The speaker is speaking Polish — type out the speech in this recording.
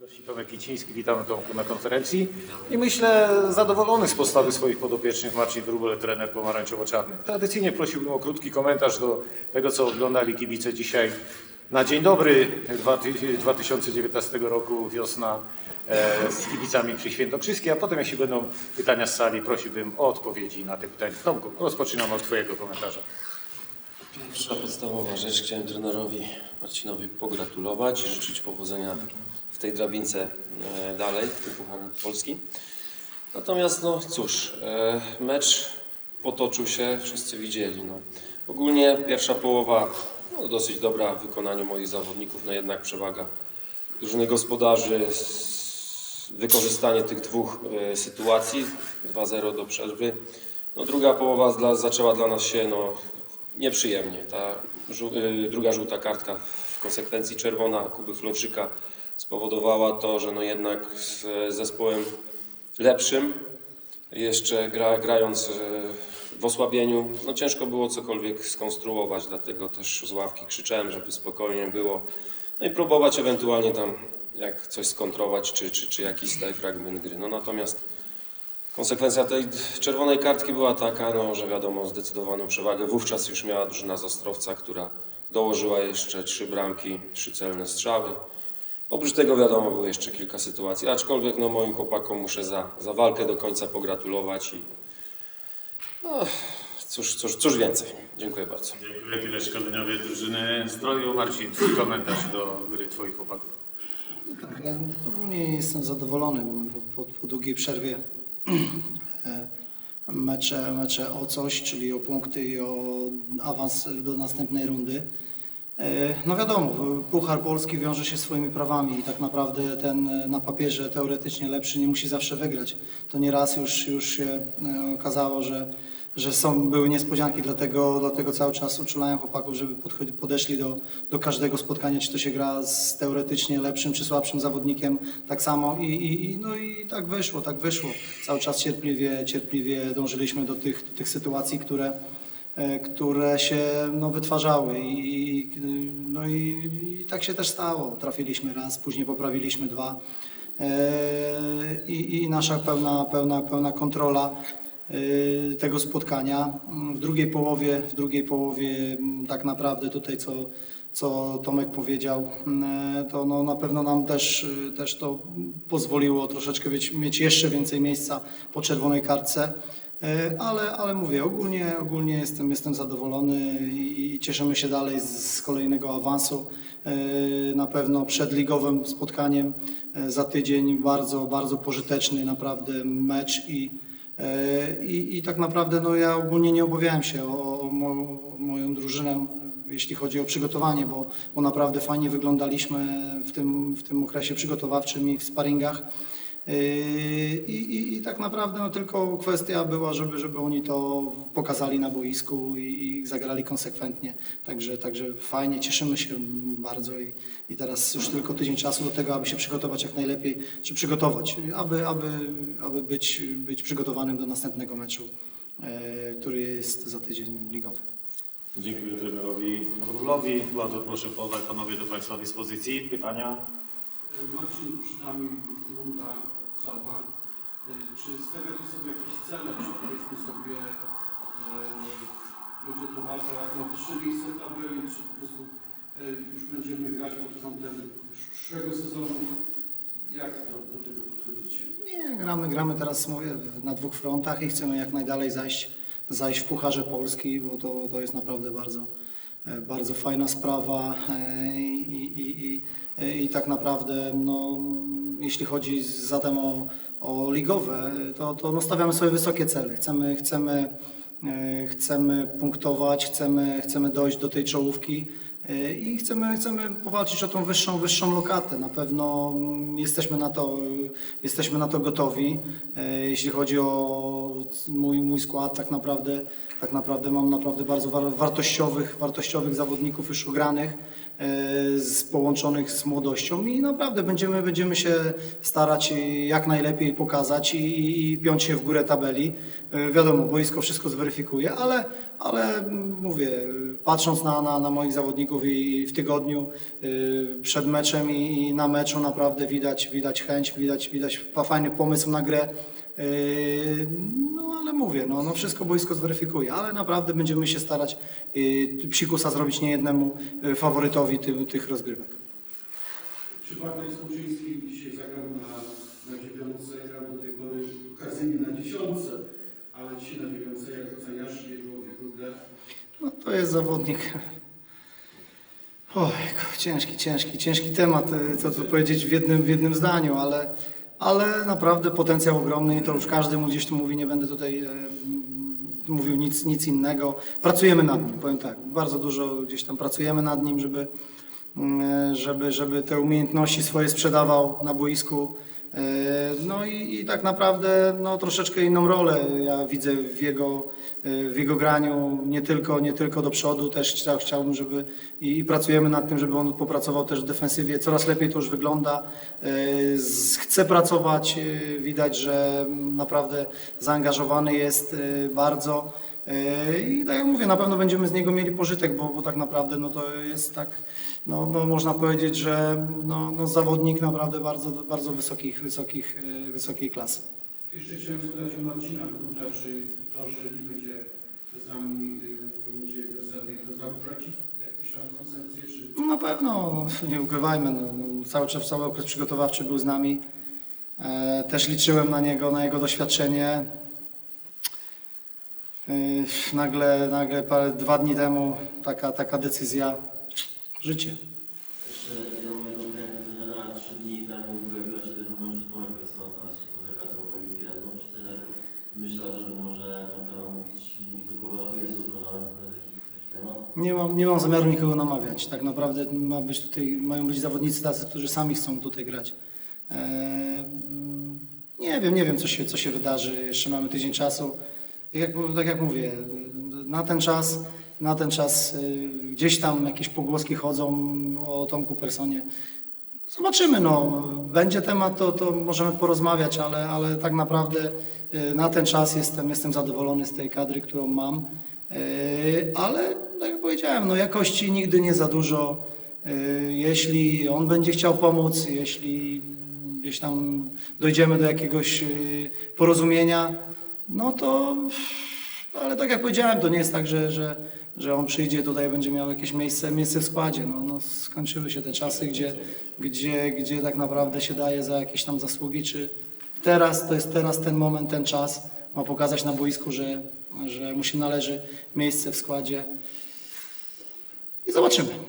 Gości Tomek Kiciński, witamy Tomku na konferencji i myślę zadowolony z postawy swoich podopiecznych Marcin Wróbel, trener pomarańczowo-czarny. Tradycyjnie prosiłbym o krótki komentarz do tego, co oglądali kibice dzisiaj na dzień dobry 2019 roku, wiosna e, z kibicami przy Świętokrzyskie, a potem jeśli będą pytania z sali, prosiłbym o odpowiedzi na te pytania. Tomku, rozpoczynamy od Twojego komentarza. Pierwsza podstawowa rzecz, chciałem trenerowi Marcinowi pogratulować i życzyć powodzenia w tej drabince e, dalej, w tym Puchar Polski. Natomiast, no cóż, e, mecz potoczył się, wszyscy widzieli. No. Ogólnie pierwsza połowa no, dosyć dobra w wykonaniu moich zawodników, no jednak przewaga drużyny gospodarzy, wykorzystanie tych dwóch e, sytuacji, 2-0 do przerwy. No, druga połowa dla, zaczęła dla nas się no, nieprzyjemnie. Ta y, druga żółta kartka, w konsekwencji czerwona Kuby Floczyka spowodowała to, że no jednak z zespołem lepszym, jeszcze gra, grając y, w osłabieniu, no ciężko było cokolwiek skonstruować, dlatego też z ławki krzyczałem, żeby spokojnie było. No i próbować ewentualnie tam jak coś skontrować, czy, czy, czy jakiś tutaj fragment gry. No natomiast Konsekwencja tej czerwonej kartki była taka, no, że wiadomo, zdecydowaną przewagę wówczas już miała drużyna z Ostrowca, która dołożyła jeszcze trzy bramki, trzy celne strzały. Oprócz tego wiadomo, było jeszcze kilka sytuacji, aczkolwiek no, moim chłopakom muszę za, za walkę do końca pogratulować i no, cóż, cóż, cóż więcej. Dziękuję bardzo. Dziękuję. Tyle szkoleniowie drużyny stroju. Marcin, twój komentarz do gry Twoich chłopaków. Tak, ale ogólnie jestem zadowolony, bo po, po długiej przerwie mecze, mecze o coś, czyli o punkty i o awans do następnej rundy. E, No wiadomo, Puchar Polski wiąże się swoimi prawami i tak naprawdę ten e, na papierze teoretycznie lepszy nie musi zawsze wygrać. To nieraz już, już się e, okazało, że, że są, były niespodzianki, dlatego, dlatego cały czas uczulają chłopaków, żeby podchodzi, podeszli do, do każdego spotkania, czy to się gra z teoretycznie lepszym czy słabszym zawodnikiem, tak samo i, i, i, no i tak wyszło, tak wyszło. Cały czas cierpliwie, cierpliwie dążyliśmy do tych, do tych sytuacji, które, e, które się no, wytwarzały i, no i, i tak się też stało. Trafiliśmy raz, później poprawiliśmy dwa E, i, i nasza pełna, pełna, pełna kontrola tego spotkania. W drugiej połowie, w drugiej połowie m, tak naprawdę tutaj co, co Tomek powiedział, m, to no, na pewno nam też, e, też to pozwoliło troszeczkę mieć, mieć jeszcze więcej miejsca po czerwonej kartce. E, Ale, ale mówię, ogólnie, ogólnie jestem, jestem zadowolony i, i cieszymy się dalej z, z kolejnego awansu. Na pewno przed ligowym spotkaniem za tydzień bardzo, bardzo pożyteczny naprawdę mecz i, i, i tak naprawdę no, ja ogólnie nie obawiałem się o, o mo, moją drużynę, jeśli chodzi o przygotowanie, bo, bo naprawdę fajnie wyglądaliśmy w tym, w tym okresie przygotowawczym i w sparingach. Yy, I, i, I tak naprawdę no, tylko kwestia była, żeby, żeby oni to pokazali na boisku i, i zagrali konsekwentnie. Także, także fajnie, cieszymy się bardzo i, i teraz już tylko tydzień czasu do tego, aby się przygotować jak najlepiej, czy przygotować, aby, aby, aby być, być przygotowanym do następnego meczu, e, który jest za tydzień ligowy. Dziękuję trenerowi Wróblowi. Bardzo proszę podać panowie do Państwa dyspozycji. Pytania? Marcin, runda Zauba. Czy stawiacie sobie jakieś cele, czy powiedzmy sobie, że będzie to walka na wyższe miejsce tabeli, czy po prostu e, już będziemy grać pod kątem przyszłego sezonu? Jak to, do tego podchodzicie? Nie, gramy, gramy teraz mówię, na dwóch frontach i chcemy jak najdalej zajść, zajść w Pucharze Polski, bo to, to jest naprawdę bardzo, e, bardzo fajna sprawa e, i, i, i, i tak naprawdę no, jeśli chodzi zatem o, o ligowe, to, to no, stawiamy sobie wysokie cele. Chcemy, chcemy, e, chcemy punktować, chcemy, chcemy dojść do tej czołówki. E, I chcemy, chcemy powalczyć o tą wyższą, wyższą lokatę. Na pewno mm, jesteśmy na to, jesteśmy na to gotowi. E, Jeśli chodzi o mój, mój skład, tak naprawdę, tak naprawdę mam naprawdę bardzo war- wartościowych, wartościowych zawodników już ugranych. Z połączonych z młodością i naprawdę będziemy, będziemy się starać jak najlepiej pokazać i, i, piąć się w górę tabeli. E, Wiadomo, boisko wszystko zweryfikuje, ale, ale mówię, patrząc na, na, na moich zawodników i w tygodniu y, przed meczem i, i na meczu naprawdę widać, widać chęć, widać, widać fajny pomysł na grę. No ale mówię, no, no wszystko boisko zweryfikuje, ale naprawdę będziemy się starać y, psikusa zrobić niejednemu y, faworytowi ty, tych rozgrywek. Przypadek Słowczyński dzisiaj zagrał na, na dziewiątce, grał do tej pory okazyjnie na dziesiątce, ale dzisiaj na dziewiątce, jak oceniasz jego, jego grę? No to jest zawodnik. Oj, ciężki, ciężki, ciężki temat, y, co tu powiedzieć w jednym, w jednym zdaniu, ale, ale naprawdę potencjał ogromny i to już każdy mu gdzieś tu mówi, nie będę tutaj e, mówił nic, nic innego. Pracujemy nad nim, powiem tak, bardzo dużo gdzieś tam pracujemy nad nim, żeby, mm, żeby, żeby te umiejętności swoje sprzedawał na boisku. E, No i, i tak naprawdę no, troszeczkę inną rolę ja widzę w jego, e, w jego graniu, nie tylko, nie tylko do przodu, też chcia- chciałbym, żeby i, i pracujemy nad tym, żeby on popracował też w defensywie, coraz lepiej to już wygląda, E, chce pracować, e, widać, że naprawdę zaangażowany jest e, bardzo. E, I tak jak mówię, na pewno będziemy z niego mieli pożytek, bo, bo tak naprawdę no to jest tak, no, no można powiedzieć, że no, no zawodnik naprawdę bardzo, bardzo wysokich, wysokich, e, wysokiej klasy. Jeszcze chciałem spytać o Marcina czy to, że nie będzie z nami y, rundzie wiosennej, to zaburza Ci jakąś tam koncepcję, czy No na pewno, nie ukrywajmy, no, no, cały czas, cały okres przygotowawczy był z nami. E, też liczyłem na niego, na jego doświadczenie. E, nagle, nagle parę, dwa dni temu taka, taka decyzja. Życie. Nie mam, nie mam zamiaru nikogo namawiać. Tak naprawdę ma być tutaj, mają być zawodnicy tacy, którzy sami chcą tutaj grać. Eee, nie wiem, nie wiem, co się, co się wydarzy. Jeszcze mamy tydzień czasu. Tak jak, tak jak mówię, na ten czas, na ten czas y, gdzieś tam jakieś pogłoski chodzą o Tomku Personie. Zobaczymy, no. Będzie temat, to, to możemy porozmawiać, ale, ale tak naprawdę y, na ten czas jestem, jestem zadowolony z tej kadry, którą mam. Y, Ale tak jak powiedziałem, no jakości nigdy nie za dużo. Y, Jeśli on będzie chciał pomóc, jeśli gdzieś tam dojdziemy do jakiegoś y, porozumienia, no to ale tak jak powiedziałem, to nie jest tak, że, że, że on przyjdzie tutaj będzie miał jakieś miejsce, miejsce w składzie. No, no, skończyły się te czasy, gdzie, gdzie, gdzie tak naprawdę się daje za jakieś tam zasługi, czy teraz to jest teraz ten moment, ten czas ma pokazać na boisku, że, że mu się należy miejsce w składzie. I zobaczymy.